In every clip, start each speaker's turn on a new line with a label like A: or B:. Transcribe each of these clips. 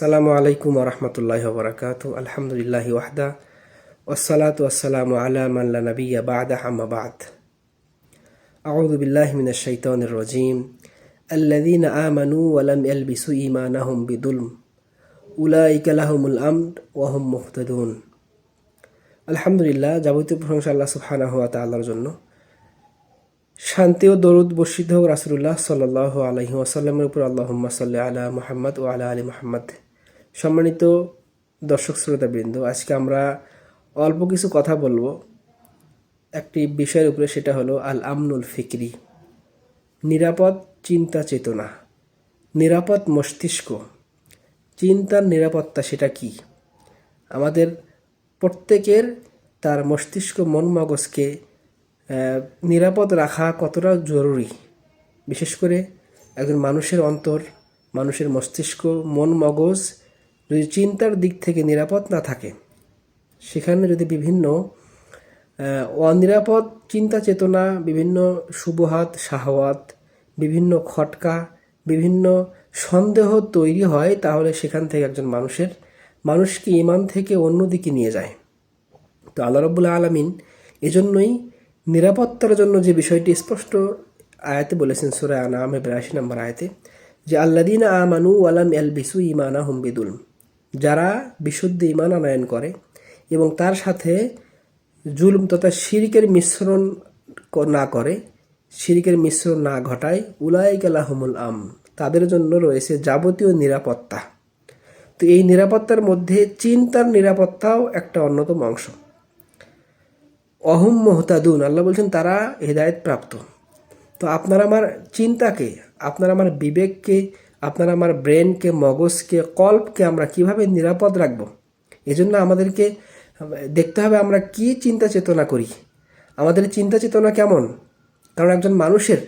A: সালামু আলাইকুম রহমতুল্লাহ বরকাত আলহামদুলিল্লাহ ওয়াহদা। ওসালাত ওসালাম আলামাল্লা নবিয়া বাদ। আহমাবাদ আউদুবিল্লাহ মিনা শৈতন রজিম। আল্লাদিন আমানু আলম এল বিসু ইমান আহম বিদুলম উলাইক আলাহমুল আমদ ওয়াহম মুহতাদুন। আলহামদুলিল্লাহ, যাবতীয় প্রশংসা আল্লাহ সুফানা হাত আল্লাহর জন্য। শান্তি ও দরুদ বর্ষিত হোক রাসুল্লাহ সাল্লাহ আলহি ওয়াসাল্লামের উপর। আল্লাহম্মা সাল্লাহ আলা মোহাম্মদ ও আলা আলী মোহাম্মদ। সম্মানিত দর্শক শ্রোতাবৃন্দ, আজকে আমরা অল্প কিছু কথা বলব। একটি বিষয়ের উপরে সেটা হলো আল আমনুল ফিকরি, নিরাপদ চিন্তা চেতনা, নিরাপদ মস্তিষ্ক। চিন্তার নিরাপত্তা সেটা কি? আমাদের প্রত্যেকের তার মস্তিষ্ক মন মগজকে নিরাপদ রাখা কতটা জরুরি? বিশেষ করে একজন মানুষের অন্তর, মানুষের মস্তিষ্ক, মন মগজ যদি চিন্তার দিক থেকে নিরাপদ না থাকে, সেখানে যদি বিভিন্ন অনিরাপদ চিন্তা চেতনা, বিভিন্ন শুভহাত শাহওয়াত বিভিন্ন খটকা, বিভিন্ন সন্দেহ তৈরি হয়, তাহলে সেখান থেকে একজন মানুষের, মানুষকে ইমান থেকে অন্যদিকে নিয়ে যায়। তো আল্লাহ রব্বুল আলমিন এজন্যই নিরাপত্তার জন্য যে বিষয়টি স্পষ্ট আয়াতে বলেছেন সুরা আনাম বিরাশি নম্বর আয়াতে, যে আল্লাদিন আমানু আলাম এল বিসু ইমানা হুম বিদুল যারা বিশুদ্ধ ইমান আনয়ন করে এবং তার সাথে জুলুম তথা শিরিকের মিশ্রণ না করে, শিরিকের মিশ্রণ না ঘটায়, উলাইক আলাহমুল আম তাদের জন্য রয়েছে যাবতীয় নিরাপত্তা। তো এই নিরাপত্তার মধ্যে চিন্তার নিরাপত্তাও একটা অন্যতম অংশ। অহম মোহতাদুন, আল্লাহ বলছেন, তারা হেদায়ত প্রাপ্ত। তো আপনার আমার চিন্তাকে, আপনার আমার বিবেককে আপনার আমার ব্রেনকে, মগজকে, কল্পকে আমরা কীভাবে নিরাপদ রাখব? এজন্য আমাদেরকে দেখতে হবে আমরা কি চিন্তা চেতনা করি। আমাদের চিন্তা চেতনা কেমন? কারণ একজন মানুষের,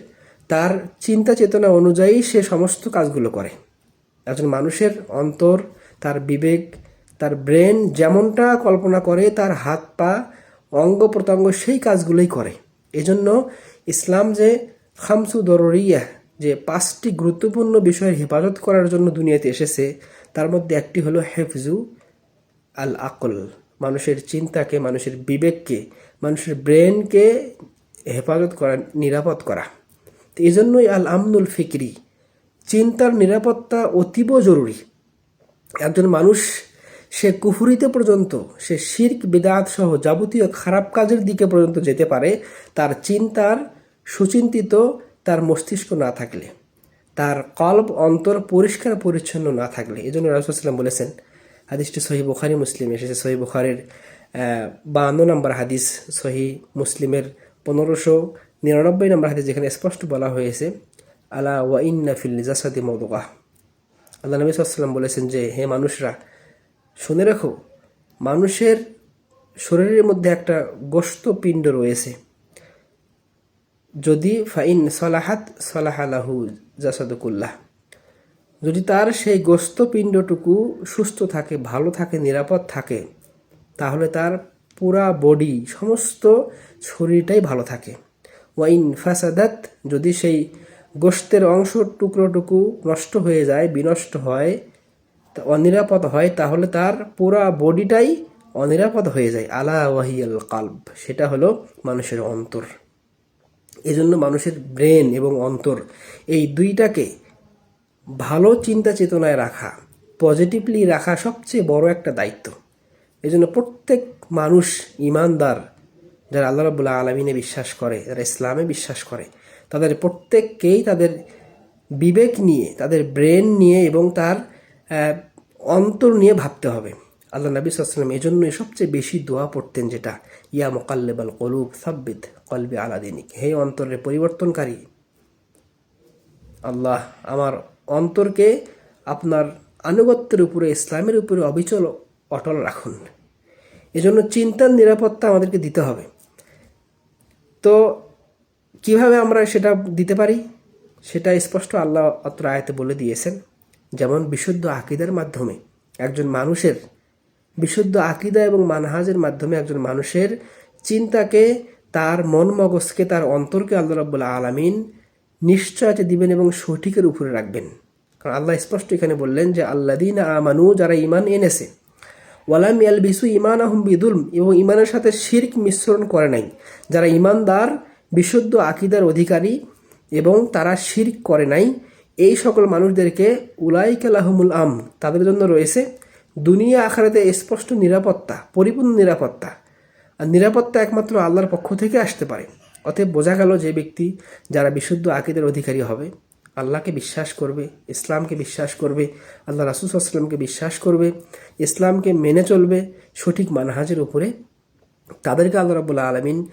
A: তার চিন্তা চেতনা অনুযায়ী সে সমস্ত কাজগুলো করে। একজন মানুষের অন্তর, তার বিবেক, তার ব্রেন যেমনটা কল্পনা করে, তার হাত, পা, অঙ্গ প্রত্যঙ্গ সেই কাজগুলোই করে। এজন্য ইসলাম যে খামসু দরিয়া যে পাঁচটি গুরুত্বপূর্ণ বিষয়ের হেফাজত করার জন্য দুনিয়াতে এসেছে, তার মধ্যে একটি হলো হেফজু আল আকল মানুষের চিন্তাকে, মানুষের বিবেককে, মানুষের ব্রেনকে হেফাজত করা, নিরাপদ করা। তো এই জন্যই আল আমনুল ফিকরি, চিন্তার নিরাপত্তা অতীব জরুরি। একজন মানুষ, সে কুফুরিতে পর্যন্ত, সে শির্ক, বিদাত সহ যাবতীয় খারাপ কাজের দিকে পর্যন্ত যেতে পারে, তার চিন্তার সুচিন্তিত তার মস্তিষ্ক না থাকলে, তার কল্প অন্তর পরিষ্কার পরিচ্ছন্ন না থাকলে এই জন্য রাজুসাল্লাম বলেছেন, হাদিসটি সহি বুখারি, মুসলিম এসেছে। সহি বুখারের বাহান্ন নম্বর হাদিস সহি মুসলিমের পনেরোশো নিরানব্বই নম্বর হাদিস, যেখানে স্পষ্ট বলা হয়েছে, আলা ওয়া ইন্না ফিল জাসাদি মদুকা আল্লাহ নবী সাল্লাম বলেছেন যে, হে মানুষরা, শুনে রাখো, মানুষের শরীরের মধ্যে একটা গোস্ত পিণ্ড রয়েছে। যদি ফাইন সলাহাত সলাহালাহু জাসাদুকুল্লাহ। যদি তার সেই গোস্ত পিণ্ডটুকু সুস্থ থাকে, ভালো থাকে, নিরাপদ থাকে, তাহলে তার পুরা বডি, সমস্ত শরীরটাই ভালো থাকে। ওয়াইন ফাসাদাত, যদি সেই গোস্তের অংশ টুকরোটুকু নষ্ট হয়ে যায়, বিনষ্ট হয় অনিরাপদ হয়, তাহলে তার পুরা বডিটাই অনিরাপদ হয়ে যায়। আলা ওয়াহিয়াল কাল্ব, সেটা হলো মানুষের অন্তর। এজন্য মানুষের ব্রেন এবং অন্তর এই দুইটাকে ভালো চিন্তা চেতনায় রাখা পজিটিভলি রাখা সবচেয়ে বড় একটা দায়িত্ব। এই জন্য প্রত্যেক মানুষ ইমানদার যারা আল্লাহ রবুল্লাহ আলমিনে বিশ্বাস করে, যারা ইসলামে বিশ্বাস করে, তাদের প্রত্যেককেই তাদের বিবেক নিয়ে, তাদের ব্রেন নিয়ে এবং তার অন্তর নিয়ে ভাবতে হবে। আল্লাহ নবী সাল্লাম এই জন্যই সবচেয়ে বেশি দোয়া পড়তেন যেটা, ইয়া মোকাল্লেবাল কলুব, সাব্বিত কলবে আলাদিনিক হে অন্তরের পরিবর্তনকারী আল্লাহ, আমার অন্তরকে আপনার আনুগত্যের উপরে, ইসলামের উপরে অবিচল, অটল রাখুন। এজন্য চিন্তার নিরাপত্তা আমাদেরকে দিতে হবে। তো কীভাবে আমরা সেটা দিতে পারি? সেটা স্পষ্ট আল্লাহ অত্র আয়তে বলে দিয়েছেন। যেমন বিশুদ্ধ আকিদার মাধ্যমে একজন মানুষের বিশুদ্ধ আকিদা এবং মানহাজের মাধ্যমে একজন মানুষের চিন্তাকে, তার মন মগজকে, তার অন্তরকে আল্লাহ রাব্বুল আলামিন নিশ্চয়তা দিবেন এবং সঠিকের উপরে রাখবেন। কারণ আল্লাহ স্পষ্ট এখানে বললেন যে আল্লাদিন আমানু, যারা ইমান এনেছে, ওয়ালাম ইয়ালবিসু ইমান আহম বিদুল এবং ইমানের সাথে শির্ক মিশ্রণ করে নাই। যারা ইমানদার বিশুদ্ধ আকিদার অধিকারী এবং তারা শির্ক করে নাই, এই সকল মানুষদেরকে উলাইকালাহমুল আম তাদের জন্য রয়েছে দুনিয়া আখারাতে স্পষ্ট নিরাপত্তা, পরিপূর্ণ নিরাপত্তা। আর নিরাপত্তা একমাত্র আল্লাহর পক্ষ থেকে আসতে পারে। অতএব বোঝা গেল যে ব্যক্তি যারা বিশুদ্ধ আকিদের অধিকারী হবে, আল্লাহকে বিশ্বাস করবে, ইসলামকে বিশ্বাস করবে, আল্লাহ রাসুসাল্লামকে বিশ্বাস করবে, ইসলামকে মেনে চলবে, সঠিক মানহাজের উপরে তাদেরকে আল্লাহ রাবুল্লাহ আলমিন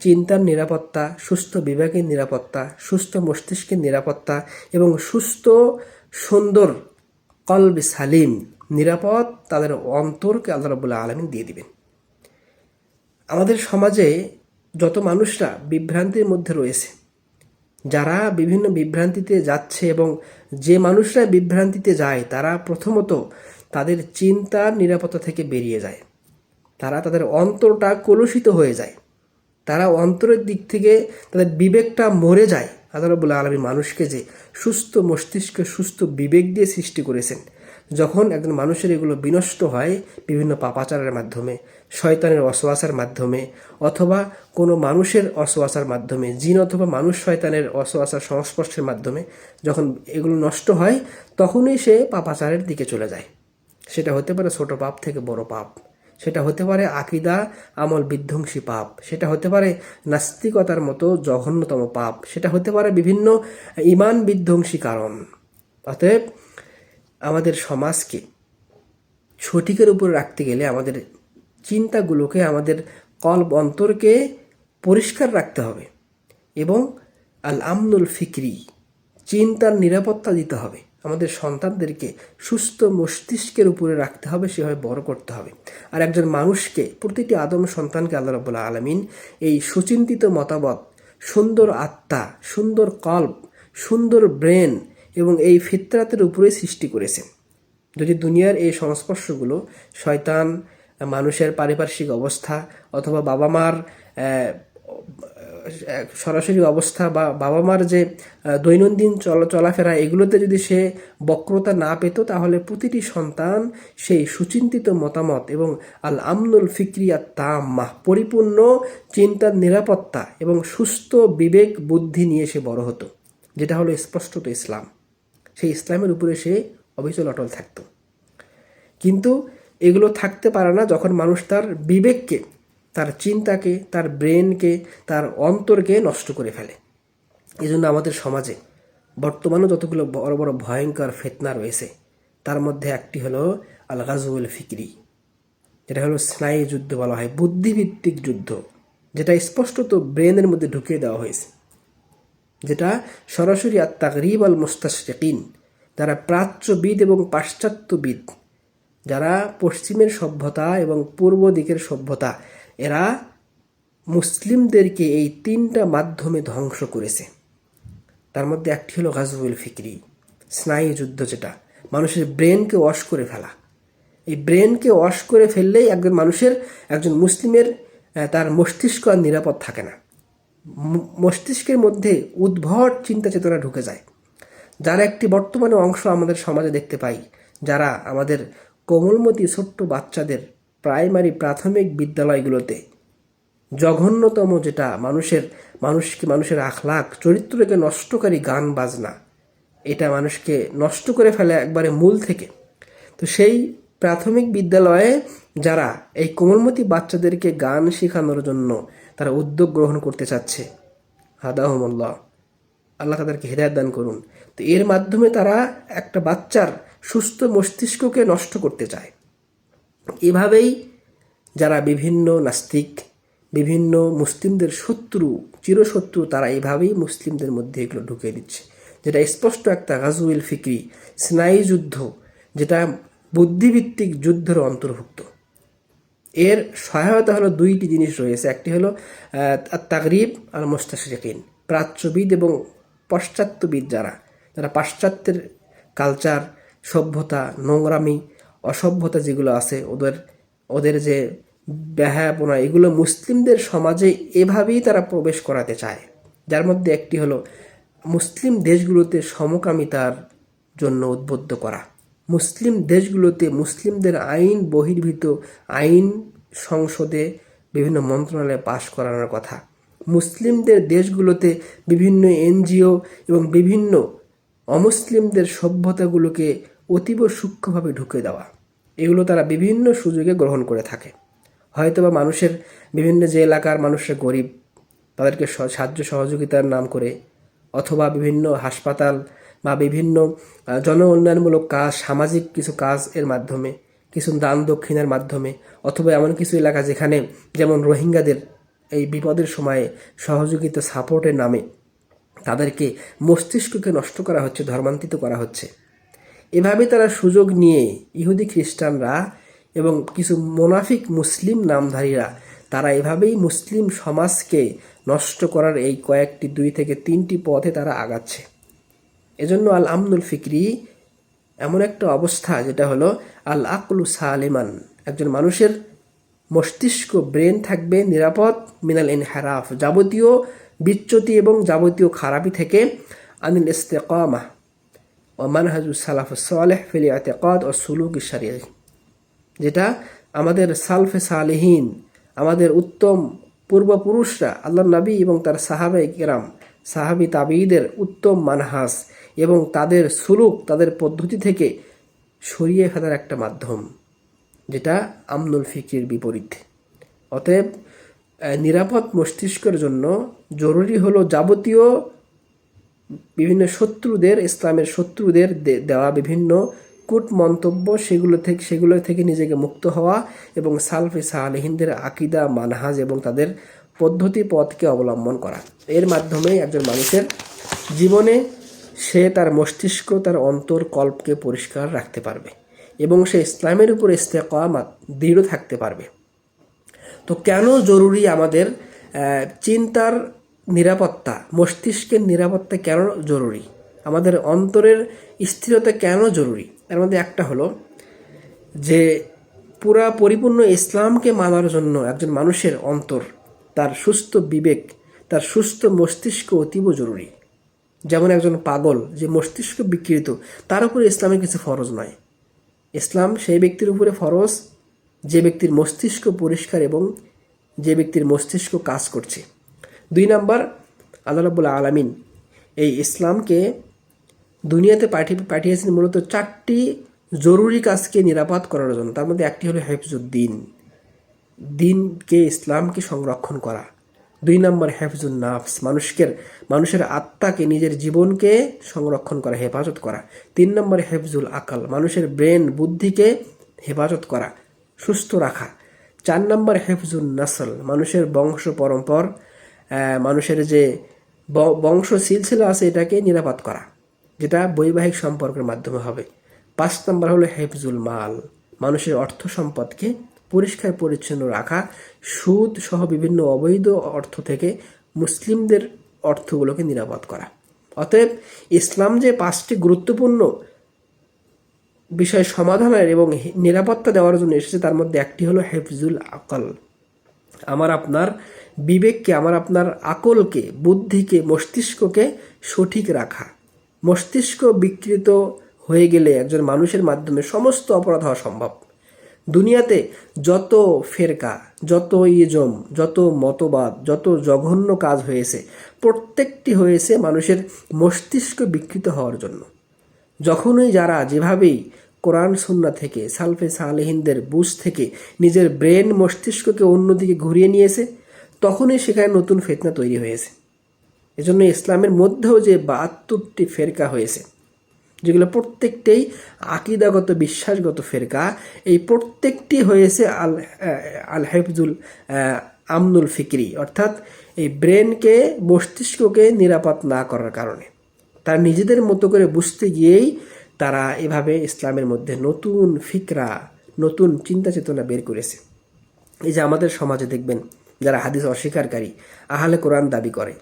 A: চিন্তার নিরাপত্তা, সুস্থ বিবেকের নিরাপত্তা, সুস্থ মস্তিষ্কের নিরাপত্তা এবং সুস্থ, সুন্দর কলব সালিম নিরাপদ তাদের অন্তরকে আল্লাহ রাবুল্লাহ আলমিন দিয়ে দিবেন। আমাদের সমাজে যত মানুষরা বিভ্রান্তির মধ্যে রয়েছে, যারা বিভিন্ন বিভ্রান্তিতে যাচ্ছে এবং যে মানুষরা বিভ্রান্তিতে যায়, তারা প্রথমত তাদের চিন্তার নিরাপত্তা থেকে বেরিয়ে যায়। তারা তাদের অন্তরটা কলুষিত হয়ে যায়। তারা অন্তরের দিক থেকে তাদের বিবেকটা মরে যায়। আল্লাহ রবুল্লা আলমী মানুষকে যে সুস্থ মস্তিষ্ক, সুস্থ বিবেক দিয়ে সৃষ্টি করেছেন যখন একজন মানুষের এগুলো বিনষ্ট হয় বিভিন্ন পাপাচারের মাধ্যমে, শয়তানের অসোয়াসার মাধ্যমে, অথবা কোনো মানুষের অসোয়াসার মাধ্যমে, জিন অথবা মানুষ শয়তানের অসোয়াসার সংস্পর্শের মাধ্যমে যখন এগুলো নষ্ট হয়, তখনই সে পাপাচারের দিকে চলে যায়। সেটা হতে পারে ছোট পাপ থেকে বড় পাপ, সেটা হতে পারে আকিদা, আমল বিধ্বংসী পাপ, সেটা হতে পারে নাস্তিকতার মতো জঘন্যতম পাপ, সেটা হতে পারে বিভিন্ন ইমান বিধ্বংসী কারণ। অতএব আমাদের সমাজকে সঠিকের উপর রাখতে গেলে আমাদের চিন্তাগুলোকে, আমাদের কল্প অন্তরকে পরিষ্কার রাখতে হবে এবং আল আমনুল ফিকরি, চিন্তার নিরাপত্তা দিতে হবে। আমাদের সন্তানদেরকে সুস্থ মস্তিষ্কের উপরে রাখতে হবে, সেভাবে বড় করতে হবে। আর একজন মানুষকে, প্রতিটি আদম সন্তানকে আল্লাহ রবুল্লাহ আলমিন এই সুচিন্তিত মতামত, সুন্দর আত্মা, সুন্দর কল্প, সুন্দর ব্রেন এবং এই ফিতরাতের উপরে সৃষ্টি করেছেন যদি দুনিয়ার এই সংস্পর্শগুলো শয়তান, মানুষের পারিপার্শ্বিক অবস্থা অথবা বাবা মার সরাসরি অবস্থা বা বাবা মার যে দৈনন্দিন চল, চলাফেরা, এগুলোতে যদি সে বক্রতা না পেত, তাহলে প্রতিটি সন্তান সেই সুচিন্তিত মতামত এবং আল আমনুল ফিক্রিয়া তাম্মা পরিপূর্ণ চিন্তার নিরাপত্তা এবং সুস্থ বিবেক বুদ্ধি নিয়ে সে বড় হতো, যেটা হলো স্পষ্টত ইসলাম। সেই ইসলামের উপরে সে অবিচল অটল থাকত। কিন্তু এগুলো থাকতে পারে না যখন মানুষ তার বিবেককে, তার চিন্তাকে, তার ব্রেনকে, তার অন্তরকে নষ্ট করে ফেলে। এই জন্য আমাদের সমাজে বর্তমানে যতগুলো বড় বড় ভয়ঙ্কর ফেতনা রয়েছে, তার মধ্যে একটি হলো আল গাজুল ফিকরি, যেটা হলো স্নায়ু যুদ্ধ বলা হয়, বুদ্ধিভিত্তিক যুদ্ধ, যেটা স্পষ্টত ব্রেনের মধ্যে ঢুকিয়ে দেওয়া হয়েছে। যেটা সরাসরি আর তাকরিব আল মুস্তাশিন যারা প্রাচ্যবিদ এবং পাশ্চাত্যবিদ, যারা পশ্চিমের সভ্যতা এবং পূর্ব দিকের সভ্যতা, এরা মুসলিমদেরকে এই তিনটা মাধ্যমে ধ্বংস করেছে। তার মধ্যে একটি হলো গাজবুল ফিকরি, স্নায়ু যুদ্ধ যেটা, মানুষের ব্রেনকে ওয়াশ করে ফেলা। এই ব্রেনকে ওয়াশ করে ফেললেই একজন মানুষের, একজন মুসলিমের তার মস্তিষ্ক আর নিরাপদ থাকে না। মস্তিষ্কের মধ্যে উদ্ভট চিন্তা চেতনা ঢুকে যায়। যার একটি বর্তমানে অংশ আমাদের সমাজে দেখতে পাই, যারা আমাদের কোমলমতি ছোট্ট বাচ্চাদের প্রাইমারি প্রাথমিক বিদ্যালয়গুলোতে জঘন্যতম যেটা মানুষের, মানুষকে, মানুষের আখলাখ, চরিত্রকে নষ্টকারী গান বাজনা, এটা মানুষকে নষ্ট করে ফেলে একবারে মূল থেকে। তো সেই প্রাথমিক বিদ্যালয়ে যারা এই কোমলমতি বাচ্চাদেরকে গান শেখানোর জন্য তারা উদ্যোগ গ্রহণ করতে চাচ্ছে। হাদাহমল্লাহ। আল্লাহ তাদেরকে হেদায়ত দান করুন। তো এর মাধ্যমে তারা একটা বাচ্চার সুস্থ মস্তিষ্ককে নষ্ট করতে চায়। এভাবেই যারা বিভিন্ন নাস্তিক, বিভিন্ন মুসলিমদের শত্রু, চিরশত্রু, তারা এভাবেই মুসলিমদের মধ্যে এগুলো ঢুকিয়ে দিচ্ছে। যেটা স্পষ্ট একটা গাজুইল ফিক্রি স্নায়ু যুদ্ধ, যেটা বুদ্ধিভিত্তিক যুদ্ধের অন্তর্ভুক্ত। এর সহায়তা হলো দুইটি জিনিস রয়েছে। একটি হলো তাগরিব আর মোস্তাশিকিন প্রাচ্যবিদ এবং পাশ্চাত্যবিদ যারা যারা পাশ্চাত্যের কালচার, সভ্যতা, নোংরামি, অসভ্যতা যেগুলো আছে, ওদের ওদের যে ব্যাহাপনা এগুলো মুসলিমদের সমাজে এভাবেই তারা প্রবেশ করাতে চায়। যার মধ্যে একটি হলো, মুসলিম দেশগুলোতে সমকামিতার জন্য উদ্বুদ্ধ করা। মুসলিম দেশগুলোতে মুসলিমদের আইন বহির্ভূত আইন সংসদে বিভিন্ন মন্ত্রণালয়ে পাশ করানোর কথা। মুসলিমদের দেশগুলোতে বিভিন্ন এনজিও এবং বিভিন্ন অমুসলিমদের সভ্যতাগুলোকে অতীব সূক্ষ্মভাবে ঢুকে দেওয়া। এগুলো তারা বিভিন্ন সুযোগে গ্রহণ করে থাকে। হয়তোবা মানুষের বিভিন্ন যে এলাকার মানুষের গরিব, তাদেরকে সাহায্য সহযোগিতার নাম করে, অথবা বিভিন্ন হাসপাতাল বা বিভিন্ন জন উন্নয়নমূলক কাজ, সামাজিক কিছু কাজ এর মাধ্যমে, কিছু দান দক্ষিণের মাধ্যমে, অথবা এমন কিছু এলাকা যেখানে যেমন রোহিঙ্গাদের এই বিপদের সময়ে সহযোগিতা, সাপোর্টের নামে তাদেরকে মস্তিষ্ককে নষ্ট করা হচ্ছে ধর্মান্তরিত করা হচ্ছে। এভাবে তারা সুযোগ নিয়ে ইহুদি খ্রিস্টানরা এবং কিছু মোনাফিক মুসলিম নামধারীরা, তারা এভাবেই মুসলিম সমাজকে নষ্ট করার এই কয়েকটি, দুই থেকে তিনটি পথে তারা আগাচ্ছে। এজন্য আল আমনুল ফিকরি এমন একটা অবস্থা যেটা হলো আল আকলু সালেমান, একজন মানুষের মস্তিষ্ক, ব্রেন থাকবে নিরাপদ, মিনাল ইন ইনহারাফ, যাবতীয় বিচ্যুতি এবং যাবতীয় খারাপি থেকে আনিল ইস্তেকামা ও মানহাজুল সালাফ সালেহ ফিল এতেকাদ ও সুলুক শরীর যেটা আমাদের সালফে সালেহীন, আমাদের উত্তম পূর্বপুরুষরা আল্লাহ নবী এবং তার সাহাবে কেরাম, সাহাবি তাবিদের উত্তম মানহাস এবং তাদের সুলুক, তাদের পদ্ধতি থেকে সরিয়ে ফেলার একটা মাধ্যম, যেটা আমনুল ফিকির বিপরীত। অতএব নিরাপদ মস্তিষ্কের জন্য জরুরি হলো যাবতীয় বিভিন্ন শত্রুদের, ইসলামের শত্রুদের দেওয়া বিভিন্ন কূট মন্তব্য সেগুলো থেকে সেগুলো থেকে নিজেকে মুক্ত হওয়া এবং সালফে সালেহিনদের আকিদা, মানহাজ এবং তাদের পদ্ধতি পথকে অবলম্বন করা। এর মাধ্যমেই একজন মানুষের জীবনে সে তার মস্তিষ্ক, তার অন্তর কল্পকে পরিষ্কার রাখতে পারবে এবং সে ইসলামের উপর ইস্তেকামাত দৃঢ় থাকতে পারবে। তো কেন জরুরি আমাদের চিন্তার নিরাপত্তা, মস্তিষ্কের নিরাপত্তা কেন জরুরি? আমাদের অন্তরের স্থিরতা কেন জরুরি? এর মধ্যে একটা হলো যে পুরা পরিপূর্ণ ইসলামকে মানার জন্য একজন মানুষের অন্তর, তার সুস্থ বিবেক, তার সুস্থ মস্তিষ্ক অতীব জরুরি। যেমন একজন পাগল যে মস্তিষ্ক বিকৃত, তার উপরে ইসলামের কিছু ফরজ নয় ইসলাম সেই ব্যক্তির উপরে ফরজ, যে ব্যক্তির মস্তিষ্ক পরিষ্কার এবং যে ব্যক্তির মস্তিষ্ক কাজ করছে। দুই নাম্বার, আল্লাহ রাবুল আলামিন এই ইসলামকে দুনিয়াতে পাঠিয়ে, পাঠিয়েছেন মূলত চারটি জরুরি কাজকে নিরাপদ করার জন্য। তার মধ্যে একটি হলো হেফজুদ্দিন। দিনকে ইসলামকে সংরক্ষণ করা। দুই নম্বর হেফজুল নাফস মানুষকে মানুষের আত্মাকে, নিজের জীবনকে সংরক্ষণ করা, হেফাজত করা। তিন নম্বর, হেফজুল আকাল, মানুষের ব্রেন, বুদ্ধিকে হেফাজত করা, সুস্থ রাখা। চার নম্বর হেফজুল নাসল, মানুষের বংশ পরম্পর মানুষের যে বংশ সিলসিলা আছে, এটাকে নিরাপদ করা, যেটা বৈবাহিক সম্পর্কের মাধ্যমে হবে। পাঁচ নম্বর হলো, হেফজুল মাল, মানুষের অর্থ সম্পদকে পরিষ্কার পরিচ্ছন্ন রাখা, সুদ সহ বিভিন্ন অবৈধ অর্থ থেকে মুসলিমদের অর্থগুলোকে নিরাপদ করা। অতএব ইসলাম যে পাঁচটি গুরুত্বপূর্ণ বিষয় সমাধানের এবং নিরাপত্তা দেওয়ার জন্য এসেছে, তার মধ্যে একটি হলো হেফজুল আকল। আমার আপনার বিবেককে, আমার আপনার আকলকে, বুদ্ধিকে, মস্তিষ্ককে সঠিক রাখা। মস্তিষ্ক বিকৃত হয়ে গেলে একজন মানুষের মাধ্যমে সমস্ত অপরাধ হওয়া সম্ভব। দুনিয়াতে যত ফেরকা, যত ইজম যত মতবাদ, যত জঘন্য কাজ হয়েছে, প্রত্যেকটি হয়েছে মানুষের মস্তিষ্ক বিকৃত হওয়ার জন্য। যখনই যারা যেভাবেই কোরআন, সুন্না থেকে, সালফে সালেহিনদের বুঝ থেকে নিজের ব্রেন মস্তিষ্ককে অন্যদিকে ঘুরিয়ে নিয়েছে, তখনই সেখানে নতুন ফেতনা তৈরি হয়েছে। এজন্য ইসলামের মধ্যেও যে বাহাত্তরটি ফেরকা হয়েছে যেগুলো প্রত্যেকটাই আকিদাগত, বিশ্বাসগত ফেরকা। এই প্রত্যেকটি হয়েছে আল আল হেফজুল আমনুল ফিকরি, অর্থাৎ এই ব্রেনকে, মস্তিষ্ককে নিরাপদ না করার কারণে। তার নিজেদের মতো করে বুঝতে গিয়েই তারা এভাবে ইসলামের মধ্যে নতুন ফিকরা, নতুন চিন্তা চেতনা বের করেছে। এই যে আমাদের সমাজে দেখবেন, যারা হাদিস অস্বীকারী, আহলে কোরআন দাবি করে,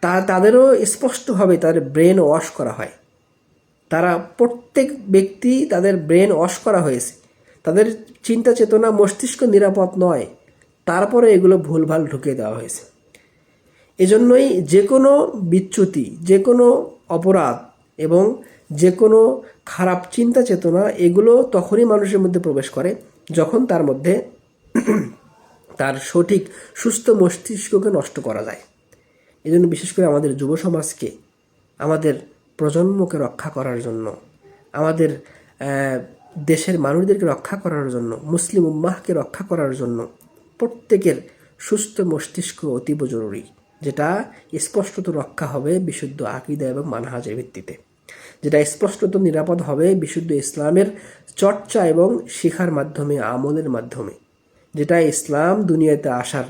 A: তা, তাদেরও স্পষ্টভাবে তাদের ব্রেন ওয়াশ করা হয়। তারা প্রত্যেক ব্যক্তি তাদের ব্রেন ওয়াশ করা হয়েছে। তাদের চিন্তা চেতনা মস্তিষ্ক নিরাপদ নয়। তারপরে এগুলো ভুলভাল ঢুকিয়ে দেওয়া হয়েছে। এজন্যই যে কোনো বিচ্যুতি যে কোনো অপরাধ এবং যে কোনো খারাপ চিন্তা চেতনা এগুলো তখনই মানুষের মধ্যে প্রবেশ করে যখন তার মধ্যে তার সঠিক সুস্থ মস্তিষ্ককে নষ্ট করা যায়। এই জন্য বিশেষ করে আমাদের যুব সমাজকে, আমাদের প্রজন্মকে রক্ষা করার জন্য, আমাদের দেশের মানুষদেরকে রক্ষা করার জন্য, মুসলিম উম্মাহকে রক্ষা করার জন্য প্রত্যেকের সুস্থ মস্তিষ্ক অতীব জরুরি, যেটা স্পষ্টত রক্ষা হবে বিশুদ্ধ আকিদা এবং মানহাজের ভিত্তিতে। যেটা স্পষ্টত নিরাপদ হবে বিশুদ্ধ ইসলামের চর্চা এবং শিখার মাধ্যমে, আমলের মাধ্যমে। যেটা ইসলাম দুনিয়াতে আসার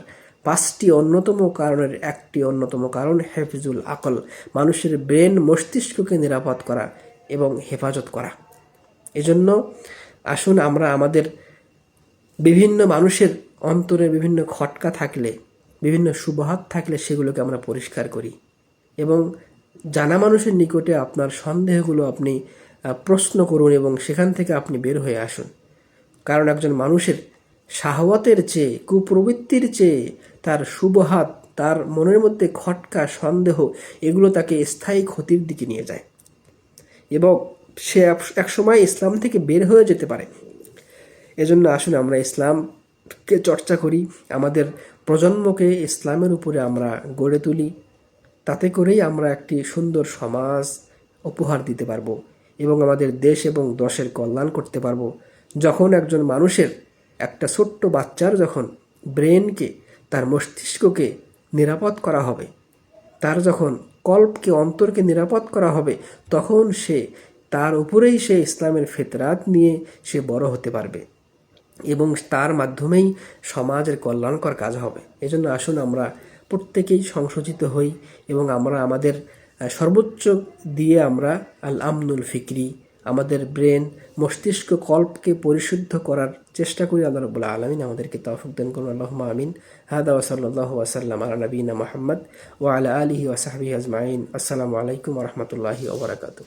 A: পাঁচটি অন্যতম কারণের একটি অন্যতম কারণ হেফিজুল আকল, মানুষের ব্রেন মস্তিষ্ককে নিরাপদ করা এবং হেফাজত করা। এজন্য আসুন আমরা আমাদের বিভিন্ন মানুষের অন্তরে বিভিন্ন খটকা থাকলে, বিভিন্ন সুবহাত থাকলে সেগুলোকে আমরা পরিষ্কার করি এবং জানা মানুষের নিকটে আপনার সন্দেহগুলো আপনি প্রশ্ন করুন এবং সেখান থেকে আপনি বের হয়ে আসুন। কারণ একজন মানুষের শাহওয়াতের চেয়ে, কুপ্রবৃত্তির চেয়ে তার শুভহাত তার মনের মধ্যে খটকা, সন্দেহ, এগুলো তাকে স্থায়ী ক্ষতির দিকে নিয়ে যায়। এবং সে এক- একসময় ইসলাম থেকে বের হয়ে যেতে পারে। এজন্য আসুন আমরা ইসলামকে চর্চা করি, আমাদের প্রজন্মকে ইসলামের উপরে আমরা গড়ে তুলি। তাতে করেই আমরা একটি সুন্দর সমাজ উপহার দিতে পারব এবং আমাদের দেশ এবং দশের কল্যাণ করতে পারব। যখন একজন মানুষের একটা ছোট্ট বাচ্চার যখন ব্রেনকে তার মস্তিষ্ককে নিরাপদ করা হবে। তার যখন কল্পকে অন্তরকে নিরাপদ করা হবে, তখন সে, তার উপরেই সে ইসলামের ফেতরাত নিয়ে সে বড় হতে পারবে এবং তার মাধ্যমেই সমাজের কল্যাণকর কাজ হবে। এজন্য আসুন আমরা প্রত্যেকেই সংশোধিত হই এবং আমরা আমাদের সর্বোচ্চ দিয়ে আমরা আল আমনুল ফিকরি আমাদের ব্রেন মস্তিষ্ক কল্পকে পরিশুদ্ধ করার চেষ্টা করি, আল্লাহ রবুল্লা আলমিন আমাদেরকে তৌফিক দান করুন আল্লাহ আমিন। হাদা ওসল্লাহ ওয়াসাল্লাম আলা নবীনা মোহাম্মদ ও আলা আলহি ওসাহাবি আজমাইন। আসসালামু আলাইকুম রহমতুল্লাহি ওবরাকাতু